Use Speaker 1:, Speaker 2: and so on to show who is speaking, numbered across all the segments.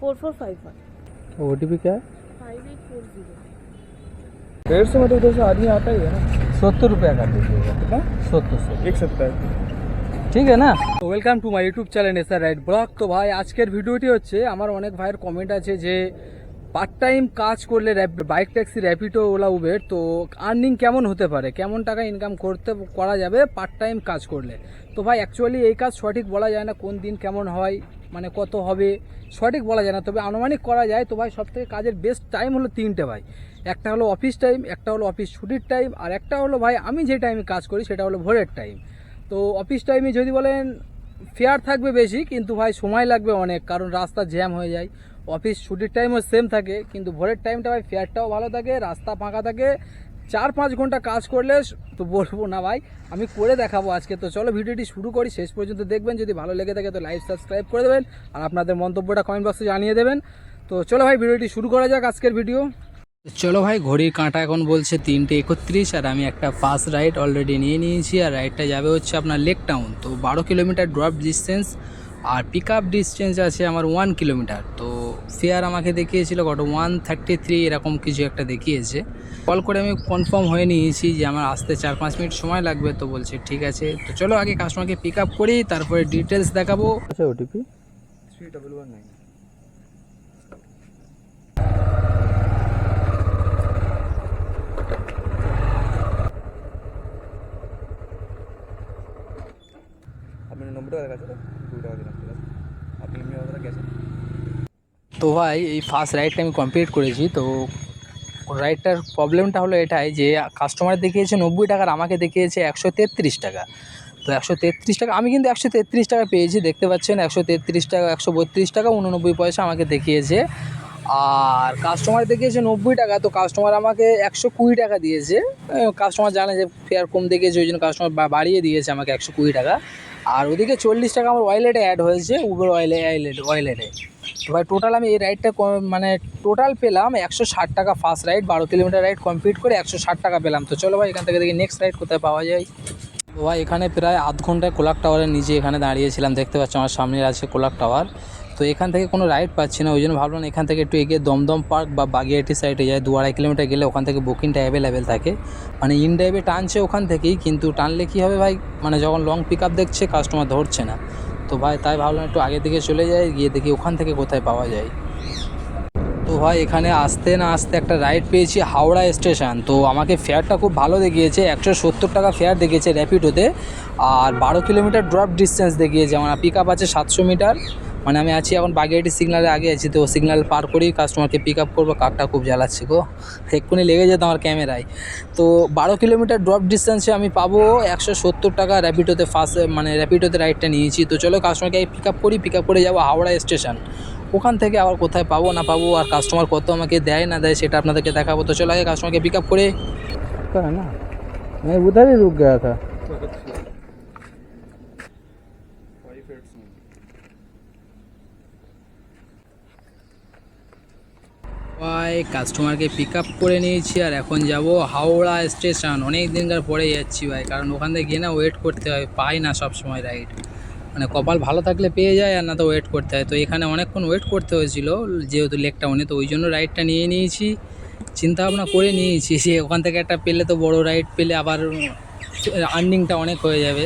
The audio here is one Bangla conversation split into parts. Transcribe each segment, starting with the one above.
Speaker 1: four four five one
Speaker 2: O T P क्या है
Speaker 1: फाइव एट फोर जीरो
Speaker 3: डेढ़ सौ में तो उधर से आदमी आता ही है ना
Speaker 2: सत्तर रुपया कर दीजिएगा
Speaker 3: कितना
Speaker 2: সত্তর সত্তর
Speaker 3: एक सत्तर
Speaker 2: ঠিক আছে না welcome to my YouTube channel SR right blog তো ভাই আজকের ভিডিওটি হচ্ছে আমার অনেক ভাইয়ের কমেন্ট আছে যে পার্ট টাইম কাজ করলে bike taxi Rapido Ola Uber তো আর্নিং কেমন হতে পারে? কেমন টাকা ইনকাম করতে করা যাবে পার্ট টাইম কাজ করলে? তো ভাই অ্যাকচুয়ালি এই কাজ সঠিক বলা যায় না কোন দিন কেমন হয় মানে কত হবে, সঠিক বলা যায় না। তবে আনুমানিক করা যায় তো ভাই, সবথেকে কাজের বেস্ট টাইম হলো তিনটে ভাই। একটা হলো অফিস টাইম একটা হলো অফিস ছুটির টাইম আর একটা হলো ভাই, আমি যে টাইমে কাজ করি সেটা হলো ভোরের টাইম তো অফিস টাইমে যদি বলেন ফেয়ার থাকবে বেশি, কিন্তু ভাই সময় লাগবে অনেক, কারণ রাস্তা জ্যাম হয়ে যায়। অফিস ছুটির টাইমও সেম থাকে, কিন্তু ভোরের টাইমটা ভাই ফেয়ারটাও ভালো থাকে, রাস্তা ফাঁকা থাকে। চার পাঁচ ঘণ্টা কাজ করলে তো বলব না ভাই, আমি করে দেখাবো আজকে। তো চলো ভিডিওটি শুরু করি, শেষ পর্যন্ত দেখবেন। যদি ভালো লেগে থাকে তো লাইক সাবস্ক্রাইব করে দেবেন। আর আপনাদের মন্তব্যটা কমেন্ট বক্সে জানিয়ে দেবেন। তো চলো ভাই, ভিডিওটি শুরু করা যাক আজকের ভিডিও চলো ভাই ঘড়ির কাঁটা এখন বলছে তিনটে একত্রিশ আর আমি একটা ফার্স্ট রাইড অলরেডি নিয়ে নিয়েছি আর রাইডটা যাবে হচ্ছে আপনার লেক টাউন তো বারো কিলোমিটার ড্রপ ডিস্টেন্স আর পিক আপ ডিস্টেন্স আছে আমার ওয়ান কিলোমিটার তো ফেয়ার আমাকে দেখিয়েছিল কত ওয়ান থার্টি থ্রি এরকম কিছু একটা দেখিয়েছে। কল করে আমি কনফার্ম হয়ে নিয়েছি যে আমার আসতে চার পাঁচ মিনিট সময় লাগবে তো বলছে ঠিক আছে তো চলো আগে কাস্টমারকে পিক আপ করি তারপরে ডিটেলস দেখাবো।
Speaker 3: আচ্ছা OTP three double one nine তো
Speaker 2: ভাই, এই ফার্স্ট রাইডটা আমি কমপ্লিট করেছি। তো রাইডটার প্রবলেমটা হলো এটাই যে কাস্টমার দেখিয়েছে নব্বই টাকার আমাকে দেখিয়েছে একশো তেত্রিশ টাকা। তো একশো তেত্রিশ টাকা, আমি কিন্তু একশো তেত্রিশ টাকা পেয়েছি, দেখতে পাচ্ছেন? একশো তেত্রিশ টাকা, একশো বত্রিশ টাকা, উননব্বই পয়সা আমাকে দেখিয়েছে। আর কাস্টমার দেখিয়েছে নব্বই টাকা, তো কাস্টমার আমাকে একশো কুড়ি টাকা দিয়েছে। কাস্টমার জানে যে ফেয়ার কম দেখিয়েছে, ওই জন্য কাস্টমার বাড়িয়ে দিয়েছে আমাকে একশো কুড়ি টাকা। আর ওদিকে চল্লিশ টাকা আমার ওয়ালেটে অ্যাড হয়েছে উবের ওয়ালেট ওয়ালেটে তো ভাই টোটাল আমি এই রাইডটা মানে টোটাল পেলাম একশো ষাট টাকা ফার্স্ট রাইড বারো কিলোমিটার রাইড কমপ্লিট করে একশো ষাট টাকা পেলাম। তো চলো ভাই, এখান থেকে দেখি নেক্সট রাইড কোথায় পাওয়া যায়। ভাই, এখানে প্রায় আধ ঘন্টায় কোলাক টাওয়ারের নিচে এখানে দাঁড়িয়েছিলাম। দেখতে পাচ্ছ আমার সামনে আছে কোলাক টাওয়ার তো এখান থেকে কোনো রাইড পাচ্ছি না ওই জন্য ভাবলাম এখান থেকে একটু এগিয়ে দমদম পার্ক বা বাগিয়াটি সাইডে যায় দু আড়াই কিলোমিটার গেলে ওখান থেকে বুকিংটা অ্যাভেলেবেল থাকে। মানে ইন ড্রাইভে টানছে ওখান থেকেই, কিন্তু টানলে কী হবে ভাই? মানে যখন লং পিক দেখছে কাস্টমার ধরছে না। তো ভাই, তাই ভাবলাম একটু আগে দিকে চলে যাই, গিয়ে দেখি ওখান থেকে কোথায় পাওয়া যায়। তো ভাই, এখানে আসতে না আসতে একটা রাইড পেয়েছি হাওড়া স্টেশন তো আমাকে ফেয়ারটা খুব ভালো দেখিয়েছে, একশো সত্তর টাকা ফেয়ার দেখিয়েছে র্যাপিডোতে আর বারো কিলোমিটার ড্রপ ডিস্টেন্স দেখিয়েছে, আমার পিক আপ আছে সাতশো মিটার মানে আমি আছি এখন বাগেরহাটি সিগনালে, আগে আছি। তো সিগনাল পার করেই কাস্টমারকে পিক আপ করব কাকটা খুব জ্বালাচ্ছি গো। এক্ষুনি লেগে যেত আমার ক্যামেরায়। তো বারো কিলোমিটার ড্রপ ডিস্টেন্সে আমি পাবো, একশো সত্তর টাকা র্যাপিডোতে ফার্স্ট মানে র্যাপিডোতে রাইডটা নিয়েছি। তো চলো কাস্টমারকে আমি পিক আপ করি পিক আপ করে যাব হাওড়া স্টেশন ওখান থেকে আবার কোথায় পাবো, না পাবো, আর কাস্টমার কত আমাকে দেয়, না দেয়, সেটা আপনাদেরকে দেখাবো। তো চলো আগে কাস্টমারকে পিক আপ করে না আমি উধারই
Speaker 3: রুক গা
Speaker 2: ভাই কাস্টমারকে পিক আপ করে নিয়েছি আর এখন যাব হাওড়া স্টেশন অনেক দিনকার পরে যাচ্ছি ভাই, কারণ ওখান থেকে গিয়ে না ওয়েট করতে হয়, পাই না সব সময় রাইড মানে কপাল ভালো থাকলে পেয়ে যায় আর না তো ওয়েট করতে হয়। তো এখানে অনেকক্ষণ ওয়েট করতে হয়েছিল, যেহেতু লেক টাউনে তো ওই জন্য রাইডটা নিয়ে নিয়েছি। চিন্তা ভাবনা করে নিয়েছি যে ওখান থেকে একটা পেলে তো বড় রাইড পেলে আবার আর্নিংটা অনেক হয়ে যাবে।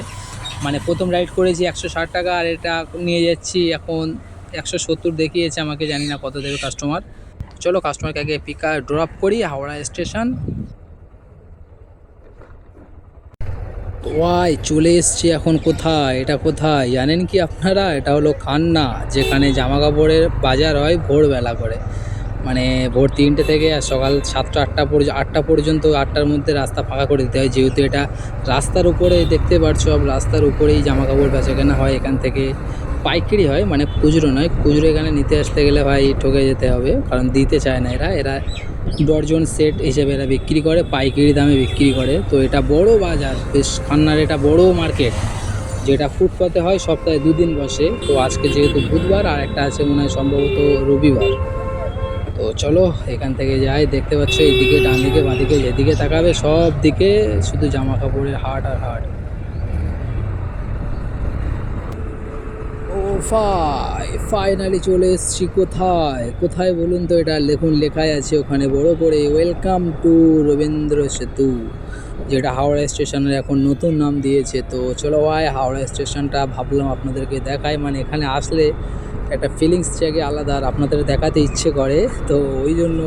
Speaker 2: মানে প্রথম রাইড করেছি একশো ষাট টাকা আর এটা নিয়ে যাচ্ছি এখন একশো সত্তর দেখিয়েছে আমাকে, জানি না কত দেবে কাস্টমার চলো কাস্টমারকে আগে পিক ড্রপ করি, হাওড়া স্টেশন ওয়াই, চলে এসছি এখন কোথায়? এটা কোথায়? জানেন কি আপনারা? এটা হলো খান্না, যেখানে জামা কাপড়ের বাজার হয় ভোরবেলা করে। মানে ভোর তিনটে থেকে আর সকাল সাতটা, আটটা পর্যন্ত আটটা পর্যন্ত, আটটার মধ্যে রাস্তা ফাঁকা করে দিতে হয়। যেহেতু এটা রাস্তার উপরে দেখতে সব রাস্তার উপরেই জামা কাপড় বেচা কেনা হয় এখান থেকে। পাইকারি হয় মানে খুচরো নয়। খুচরো এখানে নিতে আসতে গেলে ভাই ঠকে যেতে হবে, কারণ দিতে চায় না এরা। এরা ডর্জন সেট হিসেবে এরা বিক্রি করে, পাইকারি দামে বিক্রি করে। তো এটা বড় বাজার, বেশ খান্নার এটা বড় মার্কেট, যেটা ফুটপাতে হয় সপ্তাহে দুদিন বসে। তো আজকে যেহেতু বুধবার, আর একটা আছে মনে হয় সম্ভবত রবিবার। তো চলো, এখান থেকে যাই, দেখতে পাচ্ছ এইদিকে ডান দিকে বাঁদিকে, যেদিকে তাকাবে সব দিকে শুধু জামা কাপড়ের হাট আর হাট ও ফাই ফাইনালি চলে এসছি কোথায়? কোথায় বলুন তো এটা? লেখুন লেখাই আছে ওখানে বড় করে। ওয়েলকাম টু রবীন্দ্র সেতু, যেটা হাওড়া স্টেশনের এখন নতুন নাম দিয়েছে। তো চলো ভাই, হাওড়া স্টেশনটা ভাবলাম আপনাদেরকে দেখাই। মানে এখানে আসলে একটা ফিলিংস জায়গায় আলাদা, আর আপনাদের দেখাতে ইচ্ছে করে। তো ওই জন্য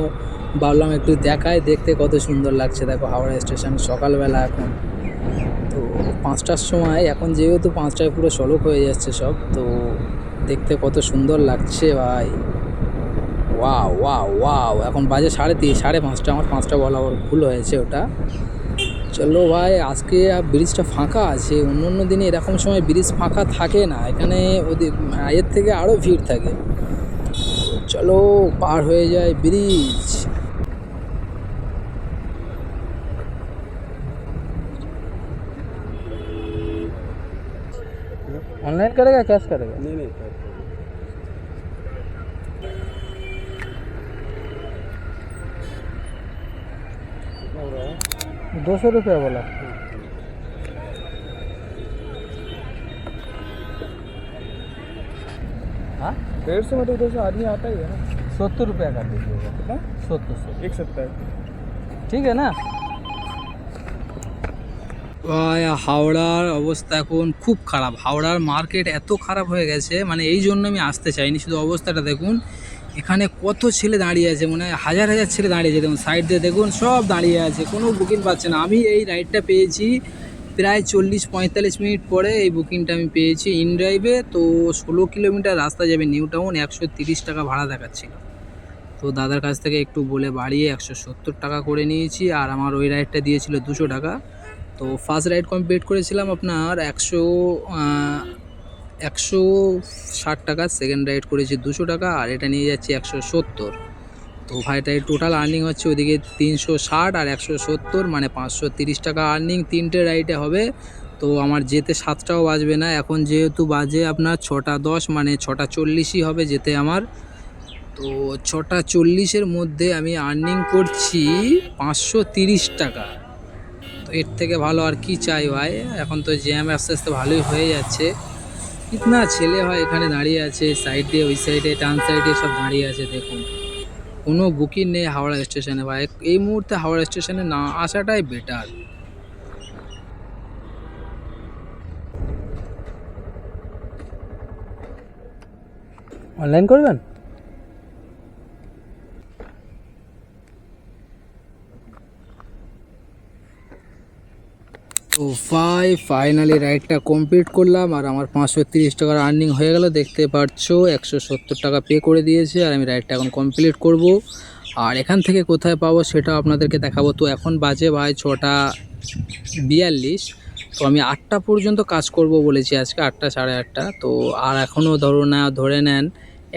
Speaker 2: ভাবলাম একটু দেখায় দেখতে কত সুন্দর লাগছে। দেখো, হাওড়া স্টেশন সকালবেলা এখন। পাঁচটার সময়, এখন যেহেতু পাঁচটায় পুরো সড়ক হয়ে যাচ্ছে সব, তো দেখতে কত সুন্দর লাগছে ভাই। ওয়া ওয়া ওয়াও, এখন বাজে সাড়ে তিন সাড়ে পাঁচটা, আমার পাঁচটা বলা ওর ভুল হয়েছে ওটা। চলো ভাই, আজকে ব্রিজটা ফাঁকা আছে অন্য অন্য দিনে এরকম সময় ব্রিজ ফাঁকা থাকে না, এখানে ওদের এর থেকে আরও ভিড় থাকে। চলো পার হয়ে যায় ব্রিজ। ऑनलाइन करेगा कैश करेगा?
Speaker 3: नहीं नहीं कैश दो
Speaker 2: सौ रुपया वाला। हाँ?
Speaker 3: डेढ़ सौ मतलब दो सौ आदमी आता ही है ना।
Speaker 2: सत्तर रुपया का दीजिएगा
Speaker 3: कितना हाँ?
Speaker 2: सत्तर सौ।
Speaker 3: एक सत्तर।
Speaker 2: ठीक है ना? হাওড়ার অবস্থা এখন খুব খারাপ। হাওড়ার মার্কেট এত খারাপ হয়ে গেছে মানে এই জন্য আমি আসতে চাইনি। শুধু অবস্থাটা দেখুন, এখানে কত ছেলে দাঁড়িয়ে আছে মানে হাজার হাজার ছেলে দাঁড়িয়ে আছে। দেখুন সাইড দিয়ে দেখুন, সব দাঁড়িয়ে আছে, কোনো বুকিং পাচ্ছে না। আমি এই রাইডটা পেয়েছি প্রায় চল্লিশ পঁয়তাল্লিশ মিনিট পরে এই বুকিংটা আমি পেয়েছি ইন ড্রাইভে তো ষোলো কিলোমিটার রাস্তা যাবে নিউ টাউন, একশো তিরিশ টাকা ভাড়া দেখাচ্ছিল। তো দাদার কাছ থেকে একটু বলে বাড়িয়ে একশো সত্তর টাকা করে নিয়েছি, আর আমার ওই রাইডটা দিয়েছিল দুশো টাকা। তো ফার্স্ট রাইড কমপ্লিট করেছিলাম আপনার একশো একশো ষাট টাকা সেকেন্ড রাইড করেছি দুশো টাকা, আর এটা নিয়ে যাচ্ছি একশো সত্তর। তো ভাইটাই টোটাল আর্নিং হচ্ছে ওদিকে তিনশো ষাট আর একশো সত্তর মানে পাঁচশো তিরিশ টাকা আর্নিং তিনটে রাইডে হবে। তো আমার যেতে সাতটাও বাজবে না। এখন যেহেতু বাজে আপনার ছটা দশ মানে ছটা চল্লিশই হবে যেতে আমার। তো ছটা চল্লিশের মধ্যে আমি আর্নিং করছি পাঁচশো তিরিশ টাকা। তো এর থেকে ভালো আর কি চাই ভাই? এখন তো জ্যাম আস্তে আস্তে ভালোই হয়ে যাচ্ছে। কিতনা ছেলে হয় এখানে দাঁড়িয়ে আছে সাইড দিয়ে ওই সাইডে টান সাইডে সব দাঁড়িয়ে আছে দেখুন। কোনো বুকিং নেই হাওড়া স্টেশনে ভাই। এই মুহূর্তে হাওড়া স্টেশনে না আসাটাই বেটার অনলাইন করবেন? ভাই ফাইনালি রাইডটা কমপ্লিট করলাম আর আমার পাঁচশো তিরিশ টাকার আর্নিং হয়ে গেল। দেখতে পাচ্ছো একশো সত্তর টাকা পে করে দিয়েছে আর আমি রাইডটা এখন কমপ্লিট করব। আর এখান থেকে কোথায় পাবো সেটাও আপনাদেরকে দেখাবো। তো এখন বাজে ভাই ছটা বিয়াল্লিশ। তো আমি আটটা পর্যন্ত কাজ করব বলেছি আজকে, আটটা সাড়ে আটটা। তো আর এখনও ধরো না, ধরে নেন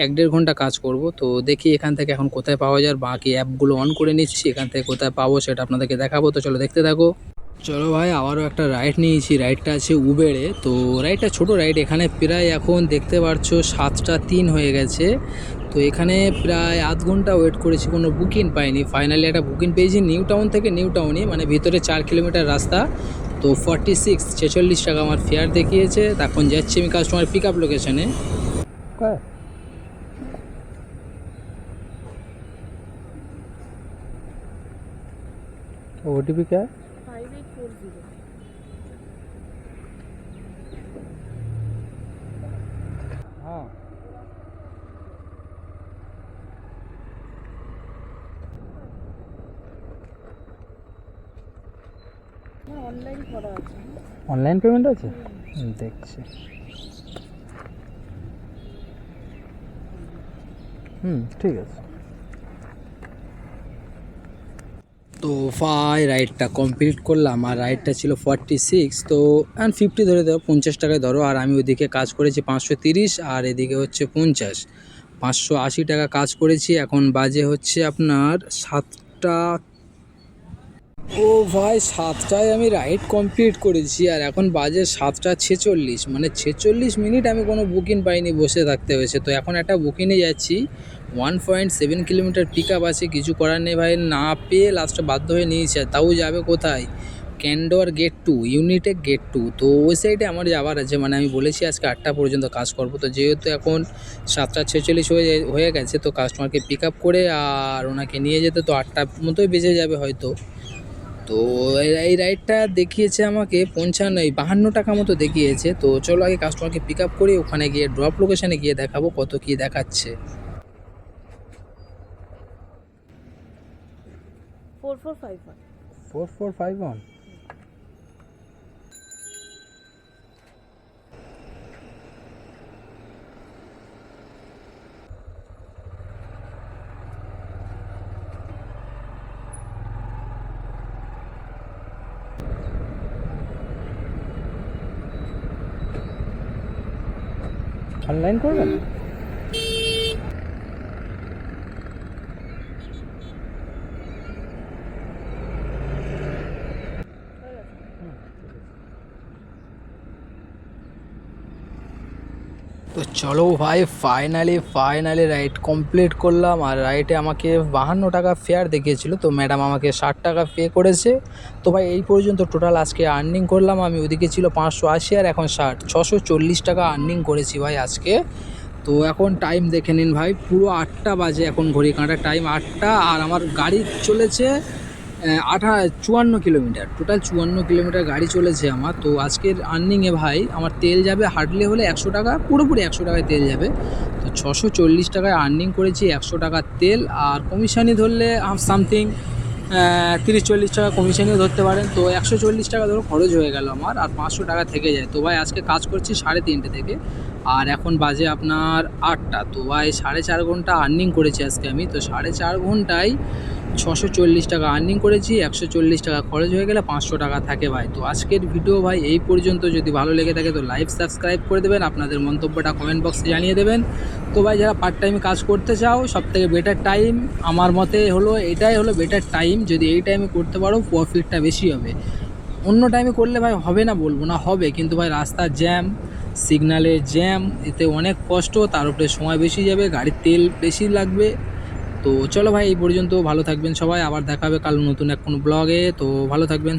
Speaker 2: এক দেড় ঘণ্টা কাজ করব। তো দেখি এখান থেকে এখন কোথায় পাওয়া যায়। বাকি অ্যাপগুলো অন করে নিচ্ছি, এখান থেকে কোথায় পাবো সেটা আপনাদেরকে দেখাবো। তো চলো দেখতে থাকো। চলো ভাই, আবারও একটা রাইড নিয়েছি। রাইডটা আছে উবেরে তো রাইডটা ছোট রাইড এখানে প্রায় এখন দেখতে পাচ্ছ সাতটা তিন হয়ে গেছে। তো এখানে প্রায় আধ ঘণ্টা ওয়েট করেছি, কোনো বুকিং পাইনি। ফাইনালি একটা বুকিং পেয়েছি নিউ টাউন থেকে নিউ টাউনে মানে ভিতরে চার কিলোমিটার রাস্তা। তো ফর্টি সিক্স ছেচল্লিশ টাকা আমার ফেয়ার দেখিয়েছে। তখন যাচ্ছি আমি কাস্টমার পিক আপ লোকেশনে ওটিপি
Speaker 1: কে? অনলাইন করা আছে।
Speaker 2: অনলাইন পেমেন্ট আছে? দেখছি। হুম ঠিক আছে। তো ফাই রাইডটা কমপ্লিট করলাম আর রাইডটা ছিল ফর্টি সিক্স তো অ্যান্ড ফিফটি ধরে দেবো পঞ্চাশ টাকায় ধরো আর আমি ওইদিকে কাজ করেছি পাঁচশো তিরিশ আর এদিকে হচ্ছে পঞ্চাশ। পাঁচশো আশি টাকা কাজ করেছি এখন বাজে হচ্ছে আপনার সাতটা ও ভাই, সাতটায় আমি রাইড কমপ্লিট করেছি, আর এখন বাজে সাতটা ছেচল্লিশ। মানে ছেচল্লিশ মিনিট আমি কোনো বুকিং পাইনি, বসে থাকতে হয়েছে। তো এখন একটা বুকিংয়ে যাচ্ছি one point seven kilometre pick up আছে, কিছু করার নেই ভাই, না পেয়ে লাস্টে বাধ্য হয়ে নিয়েছে। তাও যাবে কোথায়? Candor gate to Unitech gate two তো ওই সাইডে আমার যাওয়ার আছে মানে আমি বলেছি আজকে আটটা পর্যন্ত কাজ করব। তো যেহেতু এখন সাতটা ছেচল্লিশ হয়ে হয়ে গেছে, তো কাস্টমারকে পিক আপ করে আর ওনাকে নিয়ে যেতে, তো আটটার মতোই বেজে যাবে হয়তো। তো এই- রাইডটা দেখিয়েছে আমাকে পঞ্চান্ন এই বাহান্ন টাকা মতো দেখিয়েছে। তো চলো আগে কাস্টমারকে পিক আপ করি ওখানে গিয়ে ড্রপ লোকেশানে গিয়ে দেখাবো কত কী দেখাচ্ছে।
Speaker 1: Four four five one
Speaker 2: four four five one online করবেন? তো চলো ভাই ফাইনালি ফাইনালি রাইড কমপ্লিট করলাম। আর রাইডে আমাকে বাহান্ন টাকা ফেয়ার দেখিয়েছিল। তো ম্যাডাম আমাকে ষাট টাকা পে করেছে। তো ভাই, এই পর্যন্ত টোটাল আজকে আর্নিং করলাম। আমি ওদিকে ছিল পাঁচশো আশি আর এখন ষাট, ছশো চল্লিশ টাকা আর্নিং করেছি ভাই আজকে। তো এখন টাইম দেখে নিন ভাই, পুরো আটটা বাজে এখন ঘড়ি কাঁটার টাইম আটটা। আর আমার গাড়ি চলেছে আঠা চুয়ান্ন কিলোমিটার। টোটাল চুয়ান্ন কিলোমিটার গাড়ি চলেছে আমার। তো আজকের আর্নিংয়ে ভাই, আমার তেল যাবে হাঁটলে হলে একশো টাকা, পুরোপুরি একশো টাকায় তেল যাবে। তো ছশো চল্লিশ টাকায় আর্নিং করেছি একশো টাকার তেল। আর কমিশনই ধরলে সামথিং তিরিশ চল্লিশ টাকা কমিশনও ধরতে পারেন। তো একশো চল্লিশ টাকা ধরো খরচ হয়ে গেল আমার, আর পাঁচশো টাকা থেকে যায়। তো ভাই, আজকে কাজ করছি সাড়ে তিনটে থেকে। আর এখন বাজে আপনার আটটা। তো ভাই, সাড়ে চার ঘণ্টা আর্নিং করেছি আজকে আমি। তো সাড়ে চার ঘন্টায় ছশো চল্লিশ টাকা আর্নিং করেছি, একশো চল্লিশ টাকা খরচ হয়ে গেলে পাঁচশো টাকা থাকে ভাই। তো আজকের ভিডিও ভাই এই পর্যন্ত। যদি ভালো লেগে থাকে তো লাইভ সাবস্ক্রাইব করে দেবেন, আপনাদের মন্তব্যটা কমেন্ট বক্সে জানিয়ে দেবেন। তো ভাই যারা পার্ট টাইমে কাজ করতে চাও সব থেকে বেটার টাইম আমার মতে হলো, এটাই হলো বেটার টাইম যদি এই টাইমে করতে পারো প্রফিটটা বেশি হবে। অন্য টাইমে করলে ভাই হবে না বলব না, হবে। কিন্তু ভাই রাস্তা জ্যাম সিগনালে জ্যাম এতে অনেক কষ্ট, তার উপরে সময় বেশি যাবে, গাড়ির তেল বেশি লাগবে। তো চলো ভাই, এই পর্যন্ত ভালো থাকবেন সবাই। আবার দেখা হবে কাল নতুন এক কোনো ব্লগে তো ভালো থাকবেন।